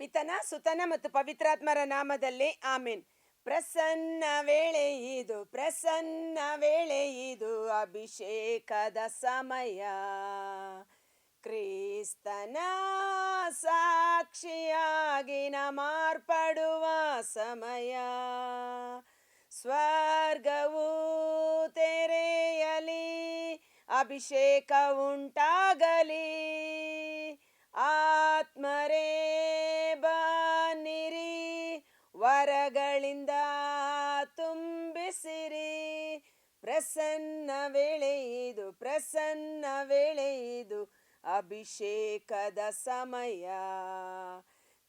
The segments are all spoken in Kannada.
ಪಿತನ ಸುತನ ಮತ್ತು ಪವಿತ್ರಾತ್ಮರ ನಾಮದಲ್ಲಿ ಆಮೇನ್. ಪ್ರಸನ್ನ ವೇಳೆ ಇದು, ಪ್ರಸನ್ನ ವೇಳೆ ಇದು ಅಭಿಷೇಕದ ಸಮಯ. ಕ್ರಿಸ್ತನ ಸಾಕ್ಷಿಯಾಗಿನ ಮಾರ್ಪಡುವ ಸಮಯ. ಸ್ವರ್ಗವು ತೆರೆಯಲಿ, ಅಭಿಷೇಕ ಉಂಟಾಗಲಿ. ಆತ್ಮರೇ ತುಂಬಿಸಿರಿ. ಪ್ರಸನ್ನ ವೇಳೆ ಇದು, ಪ್ರಸನ್ನ ವೇಳೆ ಇದು ಅಭಿಷೇಕದ ಸಮಯ.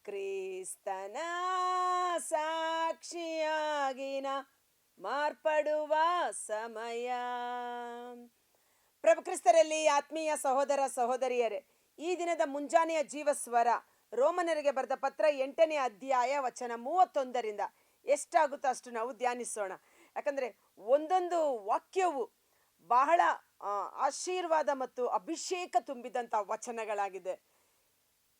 ಕ್ರಿಸ್ತನ ಸಾಕ್ಷಿಯಾಗಿನ ಮಾರ್ಪಡುವ ಸಮಯ. ಪ್ರಭು ಕ್ರಿಸ್ತರಲ್ಲಿ ಆತ್ಮೀಯ ಸಹೋದರ ಸಹೋದರಿಯರೇ, ಈ ದಿನದ ಮುಂಜಾನೆಯ ಜೀವಸ್ವರ ರೋಮನರಿಗೆ ಬರೆದ ಪತ್ರ ಎಂಟನೇ ಅಧ್ಯಾಯ ವಚನ ಮೂವತ್ತೊಂದರಿಂದ ಎಷ್ಟಾಗುತ್ತೋ ಅಷ್ಟು ನಾವು ಧ್ಯಾನಿಸೋಣ. ಯಾಕಂದರೆ ಒಂದೊಂದು ವಾಕ್ಯವು ಬಹಳ ಆಶೀರ್ವಾದ ಮತ್ತು ಅಭಿಷೇಕ ತುಂಬಿದಂಥ ವಚನಗಳಾಗಿದೆ.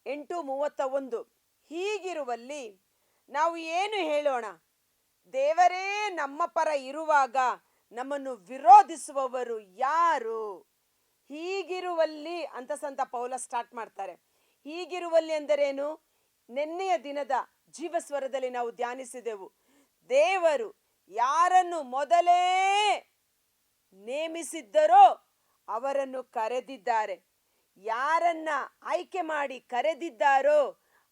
ಎಂಟು ಮೂವತ್ತ ಒಂದು, ಹೀಗಿರುವಲ್ಲಿ ನಾವು ಏನು ಹೇಳೋಣ? ದೇವರೇ, ನಮ್ಮ ಪರ ಇರುವಾಗ ನಮ್ಮನ್ನು ವಿರೋಧಿಸುವವರು ಯಾರು? ಹೀಗಿರುವಲ್ಲಿ ಅಂತ ಸಂತ ಪೌಲ ಸ್ಟಾರ್ಟ್ ಮಾಡ್ತಾರೆ. ಹೀಗಿರುವಲ್ಲಿ ಎಂದರೇನು? ನಿನ್ನೆಯ ದಿನದ ಜೀವಸ್ವರದಲ್ಲಿ ನಾವು ಧ್ಯಾನಿಸಿದೆವು. ದೇವರು ಯಾರನ್ನು ಮೊದಲೇ ನೇಮಿಸಿದ್ದರೋ ಅವರನ್ನು ಕರೆದಿದ್ದಾರೆ. ಯಾರನ್ನ ಆಯ್ಕೆ ಮಾಡಿ ಕರೆದಿದ್ದಾರೋ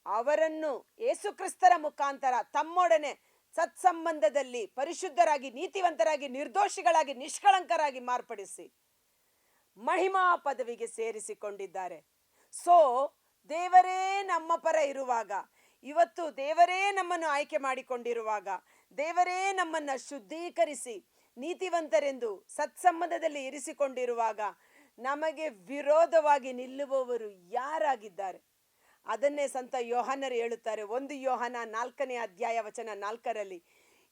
ಅವರನ್ನು ಯೇಸುಕ್ರಿಸ್ತರ ಮುಖಾಂತರ ತಮ್ಮೊಡನೆ ಸತ್ಸಂಬಂಧದಲ್ಲಿ ಪರಿಶುದ್ಧರಾಗಿ, ನೀತಿವಂತರಾಗಿ, ನಿರ್ದೋಷಿಗಳಾಗಿ, ನಿಷ್ಕಳಂಕರಾಗಿ ಮಾರ್ಪಡಿಸಿ ಮಹಿಮಾ ಪದವಿಗೆ ಸೇರಿಸಿಕೊಂಡಿದ್ದಾರೆ. ಸೊ ದೇವರೇ ನಮ್ಮ ಪರ ಇರುವಾಗ ಇವತ್ತು ದೇವರೇ ನಮ್ಮನ್ನು ಆಯ್ಕೆ ಮಾಡಿಕೊಂಡಿರುವಾಗ, ದೇವರೇ ನಮ್ಮನ್ನು ಶುದ್ಧೀಕರಿಸಿ, ನೀತಿವಂತರೆಂದು ಸತ್ಸಂಬಂಧದಲ್ಲಿ ಇರಿಸಿಕೊಂಡಿರುವಾಗ ನಮಗೆ ವಿರೋಧವಾಗಿ ನಿಲ್ಲುವವರು ಯಾರಾಗಿದ್ದಾರೆ? ಅದನ್ನೇ ಸಂತ ಯೋಹನರು ಹೇಳುತ್ತಾರೆ. ಒಂದು ಯೋಹನ ನಾಲ್ಕನೇ ಅಧ್ಯಾಯ ವಚನ ನಾಲ್ಕರಲ್ಲಿ,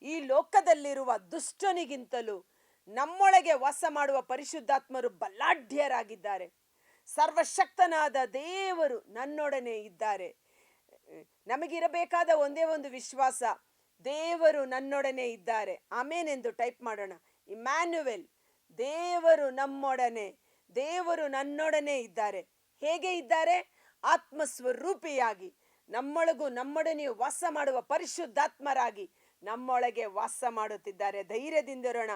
ಈ ಲೋಕದಲ್ಲಿರುವ ದುಷ್ಟನಿಗಿಂತಲೂ ನಮ್ಮೊಳಗೆ ವಾಸ ಮಾಡುವ ಪರಿಶುದ್ಧಾತ್ಮರು ಬಲ್ಲಾಢ್ಯರಾಗಿದ್ದಾರೆ ಸರ್ವಶಕ್ತನಾದ ದೇವರು ನನ್ನೊಡನೆ ಇದ್ದಾರೆ. ನಮಗಿರಬೇಕಾದ ಒಂದೇ ಒಂದು ವಿಶ್ವಾಸ, ದೇವರು ನನ್ನೊಡನೆ ಇದ್ದಾರೆ. ಆಮೇನೆಂದು ಟೈಪ್ ಮಾಡೋಣ. ಇಮ್ಯಾನ್ಯುವೆಲ್, ದೇವರು ನಮ್ಮೊಡನೆ, ದೇವರು ನನ್ನೊಡನೆ ಇದ್ದಾರೆ. ಹೇಗೆ ಇದ್ದಾರೆ? ಆತ್ಮಸ್ವರೂಪಿಯಾಗಿ. ನಮ್ಮೊಳಗೂ ನಮ್ಮೊಡನೆಯೂ ವಾಸ ಮಾಡುವ ಪರಿಶುದ್ಧಾತ್ಮರಾಗಿ ನಮ್ಮೊಳಗೆ ವಾಸ ಮಾಡುತ್ತಿದ್ದಾರೆ. ಧೈರ್ಯದಿಂದಿರೋಣ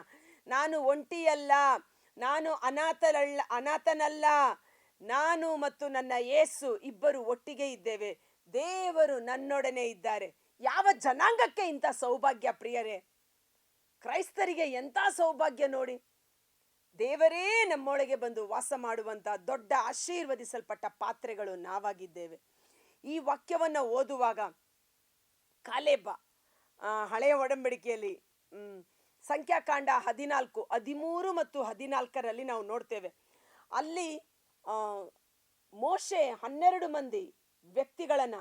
ನಾನು ಒಂಟಿಯಲ್ಲ, ನಾನು ಅನಾಥಲಲ್ಲ ಅನಾಥನಲ್ಲ. ನಾನು ಮತ್ತು ನನ್ನ ಏಸು ಇಬ್ಬರು ಒಟ್ಟಿಗೆ ಇದ್ದೇವೆ. ದೇವರು ನನ್ನೊಡನೆ ಇದ್ದಾರೆ. ಯಾವ ಜನಾಂಗಕ್ಕೆ ಇಂಥ ಸೌಭಾಗ್ಯ ಪ್ರಿಯರೇ? ಕ್ರೈಸ್ತರಿಗೆ ಎಂಥ ಸೌಭಾಗ್ಯ ನೋಡಿ. ದೇವರೇ ನಮ್ಮೊಳಗೆ ಬಂದು ವಾಸ ಮಾಡುವಂಥ ದೊಡ್ಡ ಆಶೀರ್ವದಿಸಲ್ಪಟ್ಟ ಪಾತ್ರೆಗಳು ನಾವಾಗಿದ್ದೇವೆ. ಈ ವಾಕ್ಯವನ್ನ ಓದುವಾಗ ಕಾಲೇಬ ಹಳೆಯ ಒಡಂಬಡಿಕೆಯಲ್ಲಿ ಸಂಖ್ಯಾಕಾಂಡ ಹದಿನಾಲ್ಕು, ಹದಿಮೂರು ಮತ್ತು ಹದಿನಾಲ್ಕರಲ್ಲಿ ನಾವು ನೋಡ್ತೇವೆ. ಅಲ್ಲಿ ಮೋಶೆ ಹನ್ನೆರಡು ಮಂದಿ ವ್ಯಕ್ತಿಗಳನ್ನ,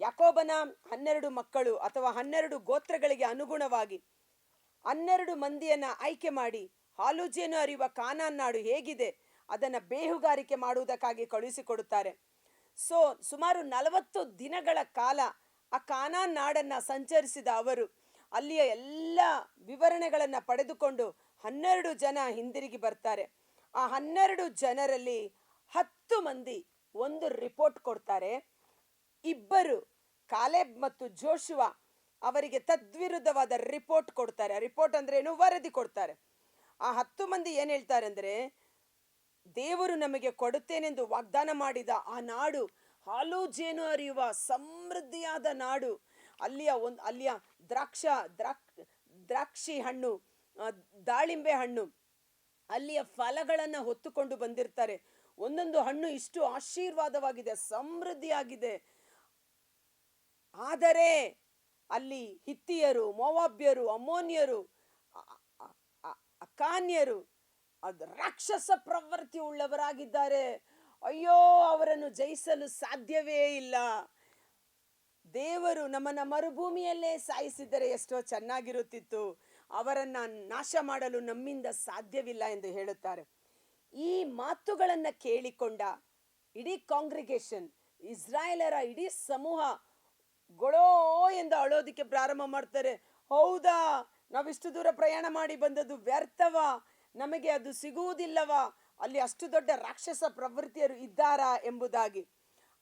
ಯಾಕೋಬನ ಹನ್ನೆರಡು ಮಕ್ಕಳು ಅಥವಾ ಹನ್ನೆರಡು ಗೋತ್ರಗಳಿಗೆ ಅನುಗುಣವಾಗಿ ಹನ್ನೆರಡು ಮಂದಿಯನ್ನ ಆಯ್ಕೆ ಮಾಡಿ, ಹಾಲುಜೇನು ಅರಿಯುವ ಕಾನಾನ್ ನಾಡು ಹೇಗಿದೆ, ಅದನ್ನ ಬೇಹುಗಾರಿಕೆ ಮಾಡುವುದಕ್ಕಾಗಿ ಕಳುಹಿಸಿಕೊಡುತ್ತಾರೆ. ಸೊ, ಸುಮಾರು ನಲವತ್ತು ದಿನಗಳ ಕಾಲ ಆ ಕಾನಾನ್ ನಾಡನ್ನ ಸಂಚರಿಸಿದ ಅವರು, ಅಲ್ಲಿಯ ಎಲ್ಲ ವಿವರಣೆಗಳನ್ನ ಪಡೆದುಕೊಂಡು ಹನ್ನೆರಡು ಜನ ಹಿಂದಿರುಗಿ ಬರ್ತಾರೆ. ಆ ಹನ್ನೆರಡು ಜನರಲ್ಲಿ ಹತ್ತು ಮಂದಿ ಒಂದು ರಿಪೋರ್ಟ್ ಕೊಡ್ತಾರೆ. ಇಬ್ಬರು ಕಾಲೇಬ್ ಮತ್ತು ಜೋಶುವ ಅವರಿಗೆ ತದ್ವಿರುದ್ಧವಾದ ರಿಪೋರ್ಟ್ ಕೊಡ್ತಾರೆ. ರಿಪೋರ್ಟ್ ಅಂದ್ರೆ ಏನು? ವರದಿ ಕೊಡ್ತಾರೆ. ಆ ಹತ್ತು ಮಂದಿ ಏನ್ ಹೇಳ್ತಾರೆ ಅಂದ್ರೆ, ದೇವರು ನಮಗೆ ಕೊಡುತ್ತೇನೆಂದು ವಾಗ್ದಾನ ಮಾಡಿದ ಆ ನಾಡು ಹಾಲು ಜೇನು ಅರಿಯುವ ಸಮೃದ್ಧಿಯಾದ ನಾಡು. ಅಲ್ಲಿಯ ಒಂದು, ಅಲ್ಲಿಯ ದ್ರಾಕ್ಷ, ದ್ರಾಕ್, ದ್ರಾಕ್ಷಿ ಹಣ್ಣು ದಾಳಿಂಬೆ ಹಣ್ಣು, ಅಲ್ಲಿಯ ಫಲಗಳನ್ನು ಹೊತ್ತುಕೊಂಡು ಬಂದಿರ್ತಾರೆ. ಒಂದೊಂದು ಹಣ್ಣು ಇಷ್ಟು ಆಶೀರ್ವಾದವಾಗಿದೆ, ಸಮೃದ್ಧಿಯಾಗಿದೆ. ಆದರೆ ಅಲ್ಲಿ ಹಿತ್ತಿಯರು, ಮೋವಾಬ್ಯರು ಅಮೋನಿಯರು ಅಕಾನ್ಯರು, ಅದು ರಾಕ್ಷಸ ಪ್ರವೃತ್ತಿ ಉಳ್ಳವರಾಗಿದ್ದಾರೆ. ಅಯ್ಯೋ, ಅವರನ್ನು ಜಯಿಸಲು ಸಾಧ್ಯವೇ ಇಲ್ಲ. ದೇವರು ನಮ್ಮನ್ನು ಮರುಭೂಮಿಯಲ್ಲೇ ಸಾಯಿಸಿದರೆ ಎಷ್ಟೋ ಚೆನ್ನಾಗಿರುತ್ತಿತ್ತು. ಅವರನ್ನ ನಾಶ ಮಾಡಲು ನಮ್ಮಿಂದ ಸಾಧ್ಯವಿಲ್ಲ ಎಂದು ಹೇಳುತ್ತಾರೆ. ಈ ಮಾತುಗಳನ್ನ ಕೇಳಿಕೊಂಡ ಇಡೀ ಕಾಂಗ್ರಿಗೇಷನ್, ಇಸ್ರಾಯೇಲರ ಇಡೀ ಸಮೂಹ ಗೊಳೋ ಎಂದು ಅಳೋದಿಕ್ಕೆ ಪ್ರಾರಂಭ ಮಾಡ್ತಾರೆ. ಹೌದಾ? ನಾವಿಷ್ಟು ದೂರ ಪ್ರಯಾಣ ಮಾಡಿ ಬಂದದ್ದು ವ್ಯರ್ಥವ? ನಮಗೆ ಅದು ಸಿಗುವುದಿಲ್ಲವಾ? ಅಲ್ಲಿ ಅಷ್ಟು ದೊಡ್ಡ ರಾಕ್ಷಸ ಪ್ರವೃತ್ತಿಯರು ಇದ್ದಾರಾ ಎಂಬುದಾಗಿ.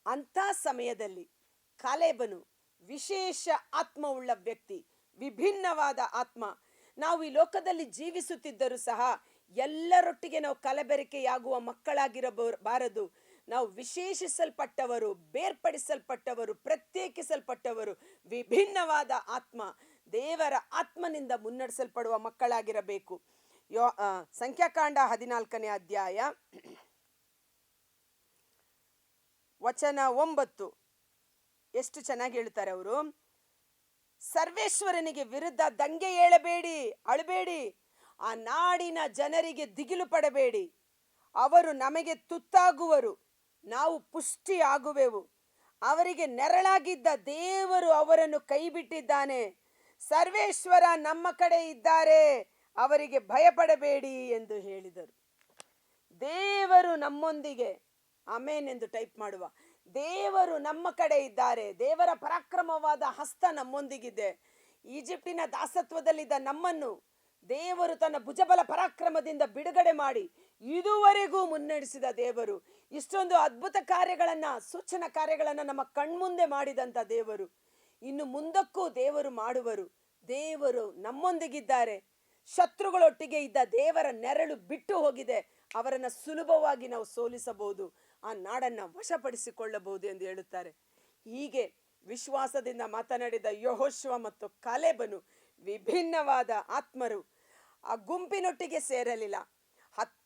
ಅಂಥ ಸಮಯದಲ್ಲಿ ಕಾಲೇಬನು ವಿಶೇಷ ಆತ್ಮವುಳ್ಳ ವ್ಯಕ್ತಿ, ವಿಭಿನ್ನವಾದ ಆತ್ಮ. ನಾವು ಈ ಲೋಕದಲ್ಲಿ ಜೀವಿಸುತ್ತಿದ್ದರೂ ಸಹ ಎಲ್ಲರೊಟ್ಟಿಗೆ ನಾವು ಕಲಬೆರಕೆಯಾಗುವ ಮಕ್ಕಳಾಗಿರಬಾರದು ನಾವು ವಿಶೇಷಿಸಲ್ಪಟ್ಟವರು, ಬೇರ್ಪಡಿಸಲ್ಪಟ್ಟವರು, ಪ್ರತ್ಯೇಕಿಸಲ್ಪಟ್ಟವರು, ವಿಭಿನ್ನವಾದ ಆತ್ಮ, ದೇವರ ಆತ್ಮನಿಂದ ಮುನ್ನಡೆಸಲ್ಪಡುವ ಮಕ್ಕಳಾಗಿರಬೇಕು. ಯೋ ಸಂಖ್ಯಾಕಾಂಡ ಹದಿನಾಲ್ಕನೇ ಅಧ್ಯಾಯ. ವಚನ ಒಂಬತ್ತು. ಎಷ್ಟು ಚೆನ್ನಾಗಿ ಹೇಳ್ತಾರೆ ಅವರು. ಸರ್ವೇಶ್ವರನಿಗೆ ವಿರುದ್ಧ ದಂಗೆ ಏಳಬೇಡಿ, ಅಳಬೇಡಿ. ಆ ನಾಡಿನ ಜನರಿಗೆ ದಿಗಿಲು ಪಡಬೇಡಿ. ಅವರು ನಮಗೆ ತುತ್ತಾಗುವರು. ನಾವು ಪುಷ್ಟಿ ಆಗುವೆವು ಅವರಿಗೆ ನೆರಳಾಗಿದ್ದ ದೇವರು ಅವರನ್ನು ಕೈಬಿಟ್ಟಿದ್ದಾನೆ. ಸರ್ವೇಶ್ವರ ನಮ್ಮ ಕಡೆ ಇದ್ದಾರೆ, ಅವರಿಗೆ ಭಯಪಡಬೇಡಿ ಎಂದು ಹೇಳಿದರು. ದೇವರು ನಮ್ಮೊಂದಿಗೆ ಅಮೇನ್ ಎಂದು ಟೈಪ್ ಮಾಡುವ. ದೇವರು ನಮ್ಮ ಕಡೆ ಇದ್ದಾರೆ, ದೇವರ ಪರಾಕ್ರಮವಾದ ಹಸ್ತ ನಮ್ಮೊಂದಿಗಿದೆ. ಈಜಿಪ್ಟಿನ ದಾಸತ್ವದಲ್ಲಿದ್ದ ನಮ್ಮನ್ನು ದೇವರು ತನ್ನ ಭುಜಬಲ ಪರಾಕ್ರಮದಿಂದ ಬಿಡುಗಡೆ ಮಾಡಿ, ಇದುವರೆಗೂ ಮುನ್ನಡೆಸಿದ ದೇವರು. ಇಷ್ಟೊಂದು ಅದ್ಭುತ ಕಾರ್ಯಗಳನ್ನ, ಸೂಚನ ಕಾರ್ಯಗಳನ್ನ ನಮ್ಮ ಕಣ್ಮುಂದೆ ಮಾಡಿದಂತ ದೇವರು. ಇನ್ನು ಮುಂದಕ್ಕೂ ದೇವರು ಮಾಡುವರು. ದೇವರು ನಮ್ಮೊಂದಿಗಿದ್ದಾರೆ. ಶತ್ರುಗಳೊಟ್ಟಿಗೆ ಇದ್ದ ದೇವರ ನೆರಳು ಬಿಟ್ಟು ಹೋಗಿದೆ. ಅವರನ್ನು ಸುಲಭವಾಗಿ ನಾವು ಸೋಲಿಸಬಹುದು. ಆ ನಾಡನ್ನ ವಶಪಡಿಸಿಕೊಳ್ಳಬಹುದು ಎಂದು ಹೇಳುತ್ತಾರೆ. ಹೀಗೆ ವಿಶ್ವಾಸದಿಂದ ಮಾತನಾಡಿದ ಯಹೋಶ್ವ ಮತ್ತು ಕಲೆಬನು ವಿಭಿನ್ನವಾದ ಆತ್ಮರು. ಆ ಗುಂಪಿನೊಟ್ಟಿಗೆ ಸೇರಲಿಲ್ಲ.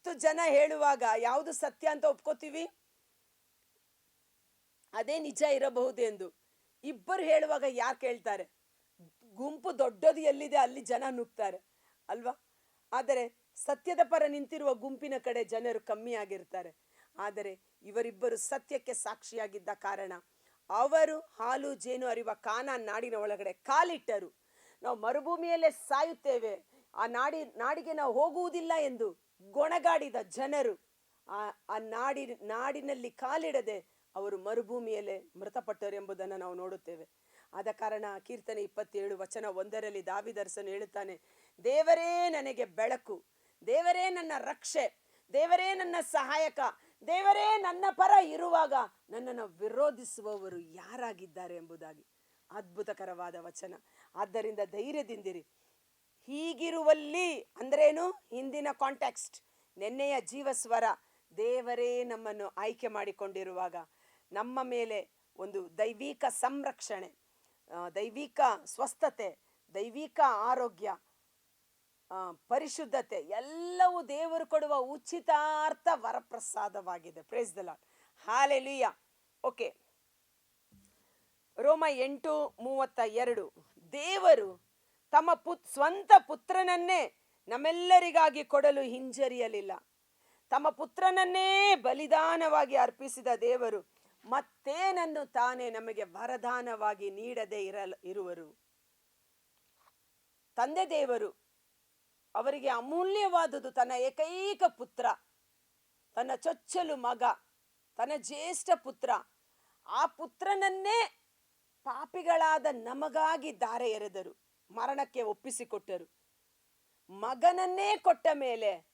ಹತ್ತು ಜನ ಹೇಳುವಾಗ ಯಾವುದು ಸತ್ಯ ಅಂತ ಒಪ್ಕೋತೀವಿ? ಅದೇ ನಿಜ ಇರಬಹುದು ಎಂದು. ಇಬ್ಬರು ಹೇಳುವಾಗ ಯಾರು ಕೇಳ್ತಾರೆ? ಗುಂಪು ದೊಡ್ಡದು ಎಲ್ಲಿದೆ ಅಲ್ಲಿ ಜನ ನುಗ್ತಾರೆ, ಅಲ್ವಾ? ಆದರೆ ಸತ್ಯದ ಪರ ನಿಂತಿರುವ ಗುಂಪಿನ ಕಡೆ ಜನರು ಕಮ್ಮಿ ಆಗಿರ್ತಾರೆ. ಆದರೆ ಇವರಿಬ್ಬರು ಸತ್ಯಕ್ಕೆ ಸಾಕ್ಷಿಯಾಗಿದ್ದ ಕಾರಣ ಅವರು ಹಾಲು, ಜೇನು ಅರಿವ, ಕಾನಾ, ನಾಡಿನ ಒಳಗಡೆ ಕಾಲಿಟ್ಟರು. ನಾವು ಮರುಭೂಮಿಯಲ್ಲೇ ಸಾಯುತ್ತೇವೆ. ಆ ನಾಡಿ, ನಾಡಿಗೆ ನಾವು ಹೋಗುವುದಿಲ್ಲ ಎಂದು ಗೊಣಗಾಡಿದ ಜನರು ಆ ಆ ನಾಡಿ, ನಾಡಿನಲ್ಲಿ ಕಾಲಿಡದೆ ಅವರು ಮರುಭೂಮಿಯಲ್ಲೇ ಮೃತಪಟ್ಟರು ಎಂಬುದನ್ನು ನಾವು ನೋಡುತ್ತೇವೆ. ಆದ ಕಾರಣ ಕೀರ್ತನೆ ಇಪ್ಪತ್ತೇಳು ವಚನ ಒಂದರಲ್ಲಿ ದಾವಿದರ್ಸನು ಹೇಳುತ್ತಾನೆ, ದೇವರೇ ನನಗೆ ಬೆಳಕು, ದೇವರೇ ನನ್ನ ರಕ್ಷೆ, ದೇವರೇ ನನ್ನ ಸಹಾಯಕ, ದೇವರೇ ನನ್ನ ಪರ ಇರುವಾಗ ನನ್ನನ್ನು ವಿರೋಧಿಸುವವರು ಯಾರಾಗಿದ್ದಾರೆ ಎಂಬುದಾಗಿ ಅದ್ಭುತಕರವಾದ ವಚನ. ಆದ್ದರಿಂದ ಧೈರ್ಯದಿಂದಿರಿ. ಹೀಗಿರುವಲ್ಲಿ ಅಂದ್ರೇನು? ಹಿಂದಿನ ಕಾಂಟ್ಯಾಕ್ಸ್ಟ್ ನೆನ್ನೆಯ ಜೀವಸ್ವರ, ದೇವರೇ ನಮ್ಮನ್ನು ಆಯ್ಕೆ ಮಾಡಿಕೊಂಡಿರುವಾಗ, ನಮ್ಮ ಮೇಲೆ ಒಂದು ದೈವಿಕ ಸಂರಕ್ಷಣೆ ದೈವಿಕ ಸ್ವಸ್ಥತೆ, ದೈವಿಕ ಆರೋಗ್ಯ ಪರಿಶುದ್ಧತೆ, ಎಲ್ಲವೂ ದೇವರು ಕೊಡುವ ಉಚಿತಾರ್ಥ ವರಪ್ರಸಾದವಾಗಿದೆ. Praise the lord hallelujah okay ರೋಮ ಎಂಟು ಮೂವತ್ತ ಎರಡು. ದೇವರು ತಮ್ಮ ಪುತ್, ಸ್ವಂತ ಪುತ್ರನನ್ನೇ ನಮ್ಮೆಲ್ಲರಿಗಾಗಿ ಕೊಡಲು ಹಿಂಜರಿಯಲಿಲ್ಲ. ತಮ್ಮ ಪುತ್ರನನ್ನೇ ಬಲಿದಾನವಾಗಿ ಅರ್ಪಿಸಿದ ದೇವರು ಮತ್ತೇನನ್ನು ತಾನೇ ನಮಗೆ ವರದಾನವಾಗಿ ನೀಡದೆ ಇರಲ್, ಇರುವರು. ತಂದೆ ದೇವರು ಅವರಿಗೆ ಅಮೂಲ್ಯವಾದುದು ತನ್ನ ಏಕೈಕ ಪುತ್ರ, ತನ್ನ ಚೊಚ್ಚಲು ಮಗ, ತನ್ನ ಜ್ಯೇಷ್ಠ ಪುತ್ರ. ಆ ಪುತ್ರನನ್ನೇ ಪಾಪಿಗಳಾದ ನಮಗಾಗಿ ದಾರೆ ಎರೆದರು. ಮರಣಕ್ಕೆ ಒಪ್ಪಿಸಿಕೊಟ್ಟರು. ಮಗನನ್ನೇ ಕೊಟ್ಟ ಮೇಲೆ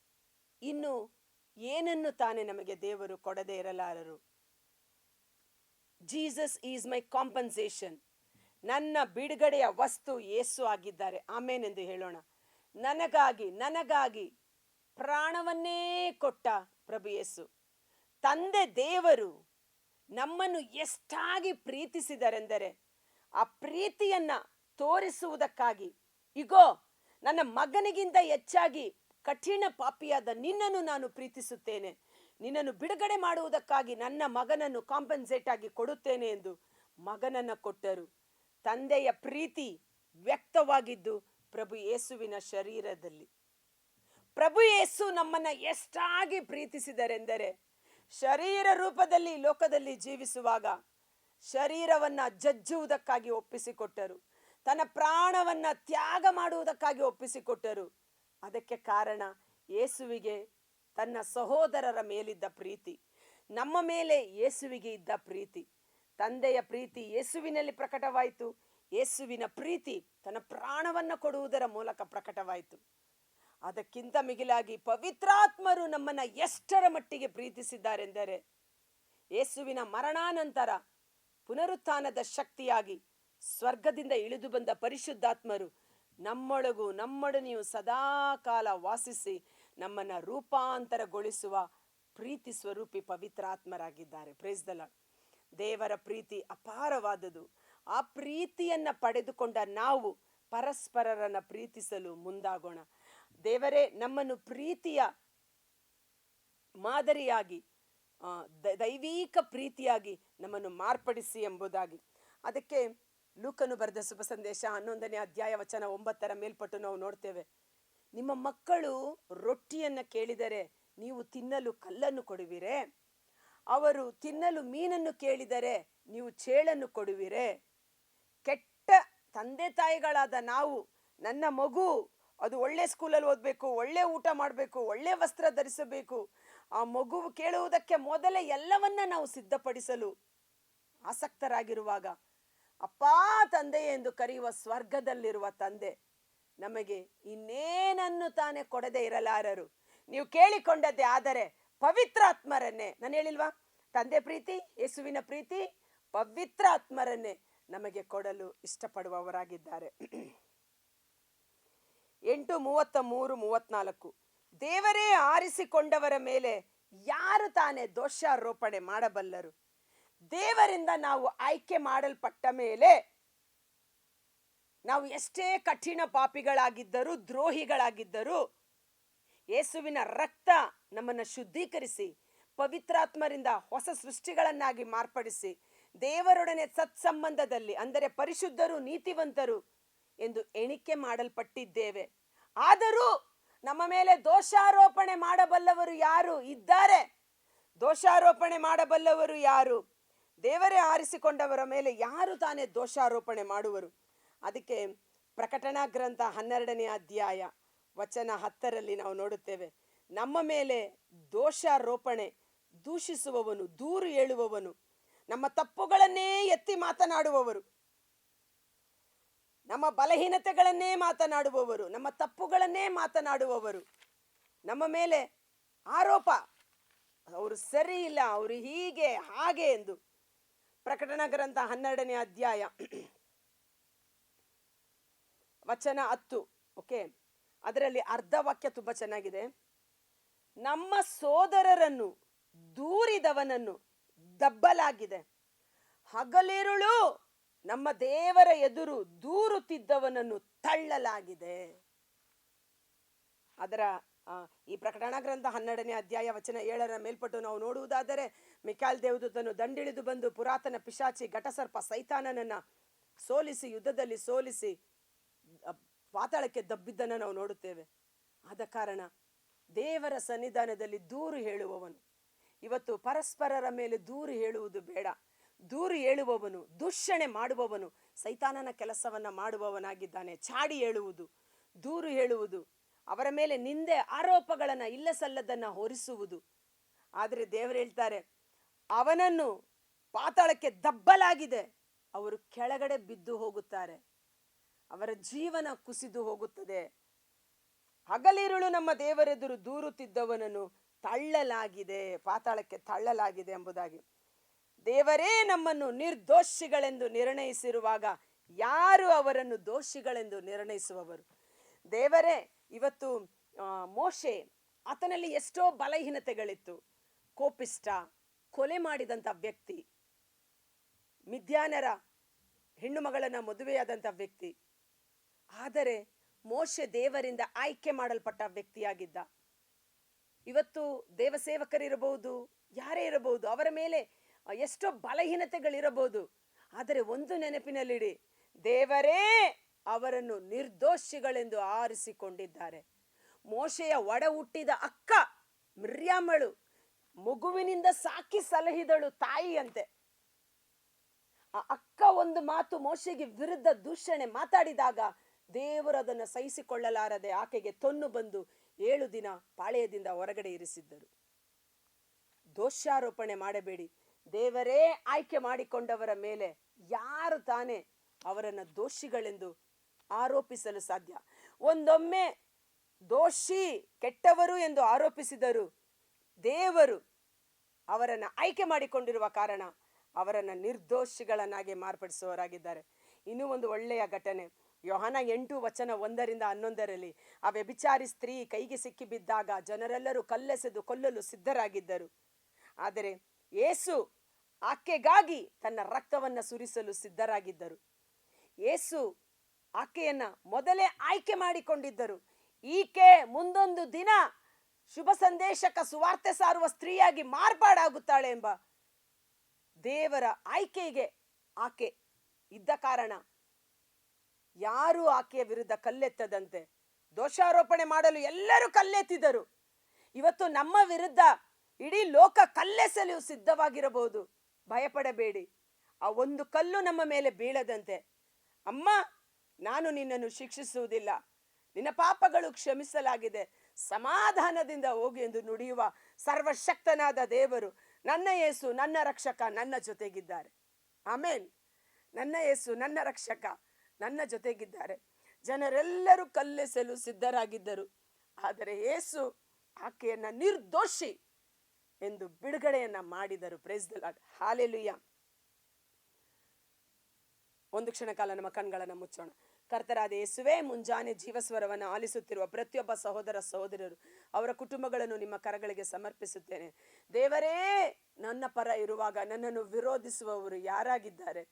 ಇನ್ನು ಏನನ್ನು ತಾನೇ ನಮಗೆ ದೇವರು ಕೊಡದೇ ಇರಲಾರರು? Jesus is my compensation. ನನ್ನ ಬಿಡುಗಡೆಯ ವಸ್ತು ಏಸು ಆಗಿದ್ದಾರೆ. ಆಮೇನೆಂದು ಹೇಳೋಣ. ನನಗಾಗಿ ನನಗಾಗಿ ಪ್ರಾಣವನ್ನೇ ಕೊಟ್ಟ ಪ್ರಭು ಯೇಸು ತಂದೆ ದೇವರು ನಮ್ಮನ್ನು ಎಷ್ಟಾಗಿ ಪ್ರೀತಿಸಿದರೆಂದರೆ ಆ ಪ್ರೀತಿಯನ್ನ ತೋರಿಸುವುದಕ್ಕಾಗಿ. ಇಗೋ, ನನ್ನ ಮಗನಿಗಿಂತ ಹೆಚ್ಚಾಗಿ ಕಠಿಣ ಪಾಪಿಯಾದ ನಿನ್ನನ್ನು ನಾನು ಪ್ರೀತಿಸುತ್ತೇನೆ. ನಿನ್ನನ್ನು ಬಿಡುಗಡೆ ಮಾಡುವುದಕ್ಕಾಗಿ ನನ್ನ ಮಗನನ್ನು ಕಾಂಪನ್ಸೇಟ್ ಆಗಿ ಕೊಡುತ್ತೇನೆ ಎಂದು ಮಗನನ್ನು ಕೊಟ್ಟರು. ತಂದೆಯ ಪ್ರೀತಿ ವ್ಯಕ್ತವಾಗಿದ್ದು ಪ್ರಭು ಯೇಸುವಿನ ಶರೀರದಲ್ಲಿ. ಪ್ರಭು ಯೇಸು ನಮ್ಮನ್ನ ಎಷ್ಟಾಗಿ ಪ್ರೀತಿಸಿದರೆಂದರೆ, ಶರೀರ ರೂಪದಲ್ಲಿ, ಲೋಕದಲ್ಲಿ ಜೀವಿಸುವಾಗ ಶರೀರವನ್ನ ಜಜ್ಜುವುದಕ್ಕಾಗಿ ಒಪ್ಪಿಸಿಕೊಟ್ಟರು. ತನ್ನ ಪ್ರಾಣವನ್ನ ತ್ಯಾಗ ಮಾಡುವುದಕ್ಕಾಗಿ ಒಪ್ಪಿಸಿಕೊಟ್ಟರು. ಅದಕ್ಕೆ ಕಾರಣ ಯೇಸುವಿಗೆ ತನ್ನ ಸಹೋದರರ ಮೇಲಿದ್ದ ಪ್ರೀತಿ. ನಮ್ಮ ಮೇಲೆ ಯೇಸುವಿಗೆ ಇದ್ದ ಪ್ರೀತಿ. ತಂದೆಯ ಪ್ರೀತಿ ಯೇಸುವಿನಲ್ಲಿ ಪ್ರಕಟವಾಯಿತು. ಯೇಸುವಿನ ಪ್ರೀತಿ ತನ್ನ ಪ್ರಾಣವನ್ನು ಕೊಡುವುದರ ಮೂಲಕ ಪ್ರಕಟವಾಯಿತು. ಅದಕ್ಕಿಂತ ಮಿಗಿಲಾಗಿ ಪವಿತ್ರಾತ್ಮರು ನಮ್ಮನ್ನ ಎಷ್ಟರ ಮಟ್ಟಿಗೆ ಪ್ರೀತಿಸಿದ್ದಾರೆಂದರೆ, ಯೇಸುವಿನ ಮರಣಾನಂತರ ಪುನರುತ್ಥಾನದ ಶಕ್ತಿಯಾಗಿ ಸ್ವರ್ಗದಿಂದ ಇಳಿದು ಬಂದ ಪರಿಶುದ್ಧಾತ್ಮರು, ನಮ್ಮೊಳಗೂ ನಮ್ಮೊಡನೆಯೂ ಸದಾಕಾಲ ವಾಸಿಸಿ ನಮ್ಮನ್ನ ರೂಪಾಂತರಗೊಳಿಸುವ ಪ್ರೀತಿ ಸ್ವರೂಪಿ ಪವಿತ್ರಾತ್ಮರಾಗಿದ್ದಾರೆ. Praise the Lord. ದೇವರ ಪ್ರೀತಿ ಅಪಾರವಾದದು. ಆ ಪ್ರೀತಿಯನ್ನ ಪಡೆದುಕೊಂಡ ನಾವು ಪರಸ್ಪರರನ್ನ ಪ್ರೀತಿಸಲು ಮುಂದಾಗೋಣ. ದೇವರೇ, ನಮ್ಮನ್ನು ಪ್ರೀತಿಯ ಮಾದರಿಯಾಗಿ ದೈವೀಕ ಪ್ರೀತಿಯಾಗಿ ನಮ್ಮನ್ನು ಮಾರ್ಪಡಿಸಿ ಎಂಬುದಾಗಿ. ಅದಕ್ಕೆ ಲೂಕನು ಬರೆದ ಶುಭ ಸಂದೇಶ ಹನ್ನೊಂದನೇ ಅಧ್ಯಾಯ ವಚನ ಒಂಬತ್ತರ ಮೇಲ್ಪಟ್ಟು ನಾವು ನೋಡ್ತೇವೆ. ನಿಮ್ಮ ಮಕ್ಕಳು ರೊಟ್ಟಿಯನ್ನು ಕೇಳಿದರೆ ನೀವು ತಿನ್ನಲು ಕಲ್ಲನ್ನು ಕೊಡುವಿರೇ? ಅವರು ತಿನ್ನಲು ಮೀನನ್ನು ಕೇಳಿದರೆ ನೀವು ಚೇಳನ್ನು ಕೊಡುವಿರೇ? ಕೆಟ್ಟ ತಂದೆ ತಾಯಿಗಳಾದ ನಾವು, ನನ್ನ ಮಗು, ಅದು ಒಳ್ಳೆ ಸ್ಕೂಲಲ್ಲಿ ಓದಬೇಕು, ಒಳ್ಳೆ ಊಟ ಮಾಡಬೇಕು, ಒಳ್ಳೆ ವಸ್ತ್ರ ಧರಿಸಬೇಕು, ಆ ಮಗು ಕೇಳುವುದಕ್ಕೆ ಮೊದಲೇ ಎಲ್ಲವನ್ನ ನಾವು ಸಿದ್ಧಪಡಿಸಲು ಆಸಕ್ತರಾಗಿರುವಾಗ ಅಪ್ಪಾ ತಂದೆ ಎಂದು ಕರೆಯುವ ಸ್ವರ್ಗದಲ್ಲಿರುವ ತಂದೆ, ನಮಗೆ ಇನ್ನೇನನ್ನು ತಾನೇ ಕೊಡದೆ ಇರಲಾರರು? ನೀವು ಕೇಳಿಕೊಂಡದ್ದೇ ಆದರೆ ಪವಿತ್ರಾತ್ಮರನ್ನೇ. ನಾನು ಹೇಳಿಲ್ವಾ? ತಂದೆ ಪ್ರೀತಿ, ಯೇಸುವಿನ ಪ್ರೀತಿ, ಪವಿತ್ರಾತ್ಮರನ್ನೇ ನಮಗೆ ಕೊಡಲು ಇಷ್ಟಪಡುವವರಾಗಿದ್ದಾರೆ. ಎಂಟು ಮೂವತ್ತ ಮೂರು ಮೂವತ್ನಾಲ್ಕು. ದೇವರೇ ಆರಿಸಿಕೊಂಡವರ ಮೇಲೆ ಯಾರು ತಾನೇ ದೋಷಾರೋಪಣೆ ಮಾಡಬಲ್ಲರು? ದೇವರಿಂದ ನಾವು ಆಯ್ಕೆ ಮಾಡಲ್ಪಟ್ಟ ಮೇಲೆ ನಾವು ಎಷ್ಟೇ ಕಠಿಣ ಪಾಪಿಗಳಾಗಿದ್ದರೂ, ದ್ರೋಹಿಗಳಾಗಿದ್ದರೂ, ಯೇಸುವಿನ ರಕ್ತ ನಮ್ಮನ್ನು ಶುದ್ಧೀಕರಿಸಿ, ಪವಿತ್ರಾತ್ಮರಿಂದ ಹೊಸ ಸೃಷ್ಟಿಗಳನ್ನಾಗಿ ಮಾರ್ಪಡಿಸಿ, ದೇವರೊಡನೆ ಸತ್ಸಂಬಂಧದಲ್ಲಿ, ಅಂದರೆ ಪರಿಶುದ್ಧರು, ನೀತಿವಂತರು ಎಂದು ಎಣಿಕೆ ಮಾಡಲ್ಪಟ್ಟಿದ್ದೇವೆ. ಆದರೂ ನಮ್ಮ ಮೇಲೆ ದೋಷಾರೋಪಣೆ ಮಾಡಬಲ್ಲವರು ಯಾರು ಇದ್ದಾರೆ? ದೋಷಾರೋಪಣೆ ಮಾಡಬಲ್ಲವರು ಯಾರು? ದೇವರೇ ಆರಿಸಿಕೊಂಡವರ ಮೇಲೆ ಯಾರು ತಾನೇ ದೋಷಾರೋಪಣೆ ಮಾಡುವರು? ಅದಕ್ಕೆ ಪ್ರಕಟಣಾ ಗ್ರಂಥ ಹನ್ನೆರಡನೇ ಅಧ್ಯಾಯ ವಚನ ಹತ್ತರಲ್ಲಿ ನಾವು ನೋಡುತ್ತೇವೆ, ನಮ್ಮ ಮೇಲೆ ದೋಷಾರೋಪಣೆ ದೂಷಿಸುವವನು, ದೂರು ಹೇಳುವವನು, ನಮ್ಮ ತಪ್ಪುಗಳನ್ನೇ ಎತ್ತಿ ಮಾತನಾಡುವವರು, ನಮ್ಮ ಬಲಹೀನತೆಗಳನ್ನೇ ಮಾತನಾಡುವವರು, ನಮ್ಮ ತಪ್ಪುಗಳನ್ನೇ ಮಾತನಾಡುವವರು, ನಮ್ಮ ಮೇಲೆ ಆರೋಪ, ಅವರು ಸರಿ ಇಲ್ಲ, ಅವರು ಹೀಗೆ, ಹಾಗೆ ಎಂದು ಪ್ರಕಟಣಾ ಗ್ರಂಥ ಹನ್ನೆರಡನೇ ಅಧ್ಯಾಯ. ವಚನ ಹತ್ತು, ಓಕೆ? ಅದರಲ್ಲಿ ಅರ್ಧ ವಾಕ್ಯ ತುಂಬ ಚೆನ್ನಾಗಿದೆ. ನಮ್ಮ ಸೋದರರನ್ನು ದೂರಿದವನನ್ನು ದಬ್ಬಲಾಗಿದೆ. ಹಗಲಿರುಳು ನಮ್ಮ ದೇವರ ಎದುರು ದೂರುತ್ತಿದ್ದವನನ್ನು ತಳ್ಳಲಾಗಿದೆ. ಅದರ ಈ ಪ್ರಕಟಣ ಗ್ರಂಥ ಹನ್ನೆರಡನೇ ಅಧ್ಯಾಯ ವಚನ ಏಳರ ಮೇಲ್ಪಟ್ಟು ನಾವು ನೋಡುವುದಾದರೆ ಮಿಕಾಲ್ ದೇವದೂತನು ದಂಡಿಳಿದು ಬಂದು ಪುರಾತನ ಪಿಶಾಚಿ ಘಟಸರ್ಪ ಸೈತಾನನನ್ನ ಸೋಲಿಸಿ, ಯುದ್ಧದಲ್ಲಿ ಸೋಲಿಸಿ ಪಾತಾಳಕ್ಕೆ ದಬ್ಬಿದ್ದನ್ನು ನಾವು ನೋಡುತ್ತೇವೆ. ಆದ ಕಾರಣ ದೇವರ ಸನ್ನಿಧಾನದಲ್ಲಿ ದೂರು ಹೇಳುವವನು. ಇವತ್ತು ಪರಸ್ಪರರ ಮೇಲೆ ದೂರು ಹೇಳುವುದು ಬೇಡ. ದೂರು ಹೇಳುವವನು, ದೂಷಣೆ ಮಾಡುವವನು, ಸೈತಾನನ ಕೆಲಸವನ್ನ ಮಾಡುವವನಾಗಿದ್ದಾನೆ, ಚಾಡಿ ಹೇಳುವುದು, ದೂರು ಹೇಳುವುದು. ಅವರ ಮೇಲೆ ನಿಂದೆ ಆರೋಪಗಳನ್ನ ಇಲ್ಲ ಸಲ್ಲದನ್ನ ಹೊರಿಸುವುದು. ಆದರೆ ದೇವರು ಹೇಳ್ತಾರೆ, ಅವನನ್ನು ಪಾತಾಳಕ್ಕೆ ದಬ್ಬಲಾಗಿದೆ, ಅವರು ಕೆಳಗಡೆ ಬಿದ್ದು ಹೋಗುತ್ತಾರೆ. ಅವರ ಜೀವನ ಕುಸಿದು ಹೋಗುತ್ತದೆ. ಹಗಲಿರುಳು ನಮ್ಮ ದೇವರೆದುರು ದೂರುತ್ತಿದ್ದವನನ್ನು ತಳ್ಳಲಾಗಿದೆ, ಪಾತಾಳಕ್ಕೆ ತಳ್ಳಲಾಗಿದೆ ಎಂಬುದಾಗಿ. ದೇವರೇ ನಮ್ಮನ್ನು ನಿರ್ದೋಷಿಗಳೆಂದು ನಿರ್ಣಯಿಸಿರುವಾಗ ಯಾರು ಅವರನ್ನು ದೋಷಿಗಳೆಂದು ನಿರ್ಣಯಿಸುವವರು? ದೇವರೇ ಇವತ್ತು ಮೋಶೆ ಆತನಲ್ಲಿ ಎಷ್ಟೋ ಬಲಹೀನತೆಗಳಿತ್ತು. ಕೋಪಿಷ್ಟ, ಕೊಲೆ ಮಾಡಿದಂಥ ವ್ಯಕ್ತಿ ಮಿಥ್ಯಾನರ ಹೆಣ್ಣು ಮಗಳನ್ನ ಮದುವೆಯಾದಂಥ ವ್ಯಕ್ತಿ. ಆದರೆ ಮೋಶೆ ದೇವರಿಂದ ಆಯ್ಕೆ ಮಾಡಲ್ಪಟ್ಟ ವ್ಯಕ್ತಿಯಾಗಿದ್ದ. ಇವತ್ತು ದೇವಸೇವಕರಿರಬಹುದು, ಯಾರೇ ಇರಬಹುದು, ಅವರ ಮೇಲೆ ಎಷ್ಟೋ ಬಲಹೀನತೆಗಳಿರಬಹುದು. ಆದರೆ ಒಂದು ನೆನಪಿನಲ್ಲಿಡಿ, ದೇವರೇ! ಅವರನ್ನು ನಿರ್ದೋಷಿಗಳೆಂದು ಆರಿಸಿಕೊಂಡಿದ್ದಾರೆ. ಮೋಶೆಯ ಒಡ ಹುಟ್ಟಿದ ಅಕ್ಕ ಮಿರ್ಯಾಮಳು ಮಗುವಿನಿಂದ ಸಾಕಿ ಸಲಹಿದಳು ತಾಯಿಯಂತೆ. ಆ ಅಕ್ಕ ಒಂದು ಮಾತು ಮೋಶೆಗೆ ವಿರುದ್ಧ ದೂಷಣೆ ಮಾತಾಡಿದಾಗ ದೇವರು ಅದನ್ನು ಸಹಿಸಿಕೊಳ್ಳಲಾರದೆ ಆಕೆಗೆ ತೊನ್ನು ಬಂದು ಏಳು ದಿನ ಪಾಳೆಯದಿಂದ ಹೊರಗಡೆ ಇರಿಸಿದ್ದರು. ದೋಷಾರೋಪಣೆ ಮಾಡಬೇಡಿ. ದೇವರೇ ಆಯ್ಕೆ ಮಾಡಿಕೊಂಡವರ ಮೇಲೆ ಯಾರು ತಾನೇ ಅವರನ್ನು ದೋಷಿಗಳೆಂದು ಆರೋಪಿಸಲು ಸಾಧ್ಯ. ಒಂದೊಮ್ಮೆ ದೋಷಿ ಕೆಟ್ಟವರು ಎಂದು ಆರೋಪಿಸಿದರು. ದೇವರು ಅವರನ್ನು ಆಯ್ಕೆ ಮಾಡಿಕೊಂಡಿರುವ ಕಾರಣ ಅವರನ್ನು ನಿರ್ದೋಷಿಗಳನ್ನಾಗಿ ಮಾರ್ಪಡಿಸುವವರಾಗಿದ್ದಾರೆ. ಇನ್ನೂ ಒಂದು ಒಳ್ಳೆಯ ಘಟನೆ. ಯೋಹನ ಎಂಟು ವಚನ ಒಂದರಿಂದ ಹನ್ನೊಂದರಲ್ಲಿ, ಆ ವ್ಯಭಿಚಾರಿ ಸ್ತ್ರೀ ಕೈಗೆ ಸಿಕ್ಕಿ ಬಿದ್ದಾಗ ಜನರೆಲ್ಲರೂ ಕಲ್ಲೆಸೆದು ಕೊಲ್ಲಲು ಸಿದ್ಧರಾಗಿದ್ದರು. ಆದರೆ ಏಸು ಆಕೆಗಾಗಿ ತನ್ನ ರಕ್ತವನ್ನು ಸುರಿಸಲು ಸಿದ್ಧರಾಗಿದ್ದರು. ಯೇಸು ಆಕೆಯನ್ನ ಮೊದಲೇ ಆಯ್ಕೆ ಮಾಡಿಕೊಂಡಿದ್ದರು. ಈಕೆ ಮುಂದೊಂದು ದಿನ ಶುಭ ಸಂದೇಶಕ ಸುವಾರ್ತೆ ಸಾರುವ ಸ್ತ್ರೀಯಾಗಿ ಮಾರ್ಪಾಡಾಗುತ್ತಾಳೆ ಎಂಬ ದೇವರ ಆಯ್ಕೆಗೆ ಆಕೆ ಇದ್ದ ಕಾರಣ. ಯಾರೂ ಆಕೆಯ ವಿರುದ್ಧ ಕಲ್ಲೆತ್ತದಂತೆ. ದೋಷಾರೋಪಣೆ ಮಾಡಲು ಎಲ್ಲರೂ ಕಲ್ಲೆತ್ತಿದರು ಇವತ್ತು ನಮ್ಮ ವಿರುದ್ಧ ಇಡೀ ಲೋಕ ಕಲ್ಲೆಸಲು ಸಿದ್ಧವಾಗಿರಬಹುದು. ಭಯಪಡಬೇಡಿ. ಆ ಒಂದು ಕಲ್ಲು ನಮ್ಮ ಮೇಲೆ ಬೀಳದಂತೆ. ಅಮ್ಮ ನಾನು ನಿನ್ನನ್ನು ಶಿಕ್ಷಿಸುವುದಿಲ್ಲ. ನಿನ್ನ ಪಾಪಗಳು ಕ್ಷಮಿಸಲಾಗಿದೆ. ಸಮಾಧಾನದಿಂದ ಹೋಗಿ ಎಂದು ನುಡಿಯುವ ಸರ್ವಶಕ್ತನಾದ ದೇವರು ನನ್ನ ಯೇಸು, ನನ್ನ ರಕ್ಷಕ, ನನ್ನ ಜೊತೆಗಿದ್ದಾರೆ. ಆಮೇನ್. ನನ್ನ ಯೇಸು, ನನ್ನ ರಕ್ಷಕ, ನನ್ನ ಜೊತೆಗಿದ್ದಾರೆ. ಜನರೆಲ್ಲರೂ ಕಲ್ಲೆಸಲು ಸಿದ್ಧರಾಗಿದ್ದರು. ಆದರೆ ಯೇಸು ಆಕೆಯನ್ನ ನಿರ್ದೋಷಿ ಎಂದು ಬಿಡುಗಡೆಯನ್ನ ಮಾಡಿದರು. ಪ್ರೇಸ್ ದ ಲಾರ್ಡ್ ಹಾಲೆಲುಯ್ಯ ಒಂದು ಕ್ಷಣ ಕಾಲ ನಮ್ಮ ಕಣ್ಗಳನ್ನ ಮುಚ್ಚೋಣ. ಕರ್ತರಾದ ಯೇಸುವೆ, ಮುಂಜಾನೆ ಜೀವಸ್ವರವನ್ನು ಆಲಿಸುತ್ತಿರುವ ಪ್ರತಿಯೊಬ್ಬ ಸಹೋದರ ಸಹೋದರರು ಅವರ ಕುಟುಂಬಗಳನ್ನು ನಿಮ್ಮ ಕರಗಳಿಗೆ ಸಮರ್ಪಿಸುತ್ತೇನೆ. ದೇವರೇ, ನನ್ನ ಪರ ಇರುವಾಗ ನನ್ನನ್ನು ವಿರೋಧಿಸುವವರು ಯಾರಾಗಿದ್ದಾರೆ?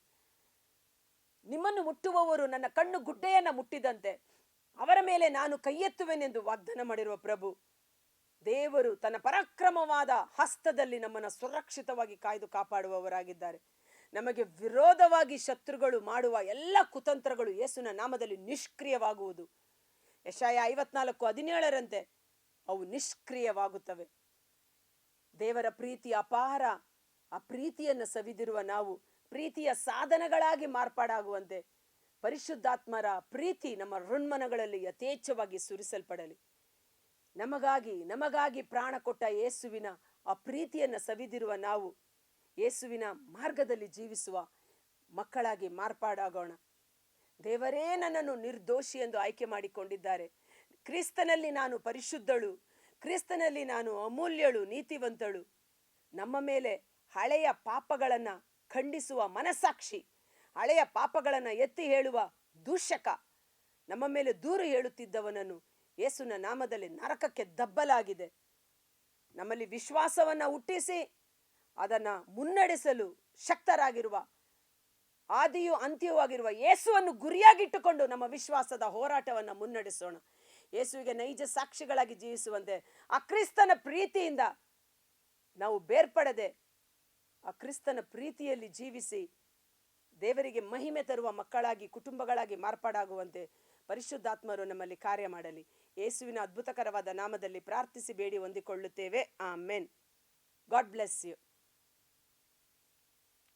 ನಿಮ್ಮನ್ನು ಮುಟ್ಟುವವರು ನನ್ನ ಕಣ್ಣು ಗುಡ್ಡೆಯನ್ನ ಮುಟ್ಟಿದಂತೆ. ಅವರ ಮೇಲೆ ನಾನು ಕೈ ಎತ್ತುವೆನೆಂದು ವಾಗ್ದಾನ ಮಾಡಿರುವ ಪ್ರಭು, ದೇವರು ತನ್ನ ಪರಾಕ್ರಮವಾದ ಹಸ್ತದಲ್ಲಿ ನಮ್ಮನ್ನು ಸುರಕ್ಷಿತವಾಗಿ ಕಾಯ್ದು ಕಾಪಾಡುವವರಾಗಿದ್ದಾರೆ. ನಮಗೆ ವಿರೋಧವಾಗಿ ಶತ್ರುಗಳು ಮಾಡುವ ಎಲ್ಲ ಕುತಂತ್ರಗಳು ಯೇಸುನ ನಾಮದಲ್ಲಿ ನಿಷ್ಕ್ರಿಯವಾಗುವುದು. ಯಶಾಯ ಐವತ್ನಾಲ್ಕು ಹದಿನೇಳರಂತೆ ಅವು ನಿಷ್ಕ್ರಿಯವಾಗುತ್ತವೆ. ದೇವರ ಪ್ರೀತಿ ಅಪಾರ, ಆ ಪ್ರೀತಿಯನ್ನು ಸವಿದಿರುವ ನಾವು ಪ್ರೀತಿಯ ಸಾಧನಗಳಾಗಿ ಮಾರ್ಪಾಡಾಗುವಂತೆ ಪರಿಶುದ್ಧಾತ್ಮರ ಪ್ರೀತಿ ನಮ್ಮ ಋಣ್ಮನಗಳಲ್ಲಿ ಯಥೇಚ್ಛವಾಗಿ ಸುರಿಸಲ್ಪಡಲಿ. ನಮಗಾಗಿ ನಮಗಾಗಿ ಪ್ರಾಣ ಕೊಟ್ಟ ಯೇಸುವಿನ ಆ ಪ್ರೀತಿಯನ್ನು ಸವಿದಿರುವ ನಾವು ಯೇಸುವಿನ ಮಾರ್ಗದಲ್ಲಿ ಜೀವಿಸುವ ಮಕ್ಕಳಾಗಿ ಮಾರ್ಪಾಡಾಗೋಣ. ದೇವರೇ ನನ್ನನ್ನು ನಿರ್ದೋಷಿ ಎಂದು ಆಯ್ಕೆ ಮಾಡಿಕೊಂಡಿದ್ದಾರೆ. ಕ್ರಿಸ್ತನಲ್ಲಿ ನಾನು ಪರಿಶುದ್ಧಳು. ಕ್ರಿಸ್ತನಲ್ಲಿ ನಾನು ಅಮೂಲ್ಯಳು, ನೀತಿವಂತಳು. ನಮ್ಮ ಮೇಲೆ ಹಳೆಯ ಪಾಪಗಳನ್ನು ಖಂಡಿಸುವ ಮನಸ್ಸಾಕ್ಷಿ. ಹಳೆಯ ಪಾಪಗಳನ್ನು ಎತ್ತಿ ಹೇಳುವ ದೂಷಕ. ನಮ್ಮ ಮೇಲೆ ದೂರು ಹೇಳುತ್ತಿದ್ದವನನ್ನು ಯೇಸುನ ನಾಮದಲ್ಲಿ ನರಕಕ್ಕೆ ದಬ್ಬಲಾಗಿದೆ. ನಮ್ಮಲ್ಲಿ ವಿಶ್ವಾಸವನ್ನು ಹುಟ್ಟಿಸಿ ಅದನ್ನು ಮುನ್ನಡೆಸಲು ಶಕ್ತರಾಗಿರುವ, ಆದಿಯು ಅಂತ್ಯವಾಗಿರುವ ಯೇಸುವನ್ನು ಗುರಿಯಾಗಿಟ್ಟುಕೊಂಡು ನಮ್ಮ ವಿಶ್ವಾಸದ ಹೋರಾಟವನ್ನು ಮುನ್ನಡೆಸೋಣ. ಯೇಸುವಿಗೆ ನೈಜ ಸಾಕ್ಷಿಗಳಾಗಿ ಜೀವಿಸುವಂತೆ ಅಕ್ರಿಸ್ತನ ಕ್ರಿಸ್ತನ ಪ್ರೀತಿಯಿಂದ ನಾವು ಬೇರ್ಪಡದೆ ಅಕ್ರಿಸ್ತನ ಕ್ರಿಸ್ತನ ಪ್ರೀತಿಯಲ್ಲಿ ಜೀವಿಸಿ ದೇವರಿಗೆ ಮಹಿಮೆ ತರುವ ಮಕ್ಕಳಾಗಿ, ಕುಟುಂಬಗಳಾಗಿ ಮಾರ್ಪಾಡಾಗುವಂತೆ ಪರಿಶುದ್ಧಾತ್ಮರು ನಮ್ಮಲ್ಲಿ ಕಾರ್ಯ ಮಾಡಲಿ. ಯೇಸುವಿನ ಅದ್ಭುತಕರವಾದ ನಾಮದಲ್ಲಿ ಪ್ರಾರ್ಥಿಸಿ ಬೇಡಿ, ಹೊಂದಿಕೊಳ್ಳುತ್ತೇವೆ. ಆ ಮೆನ್ ಗಾಡ್ ಬ್ಲೆಸ್ ಯು.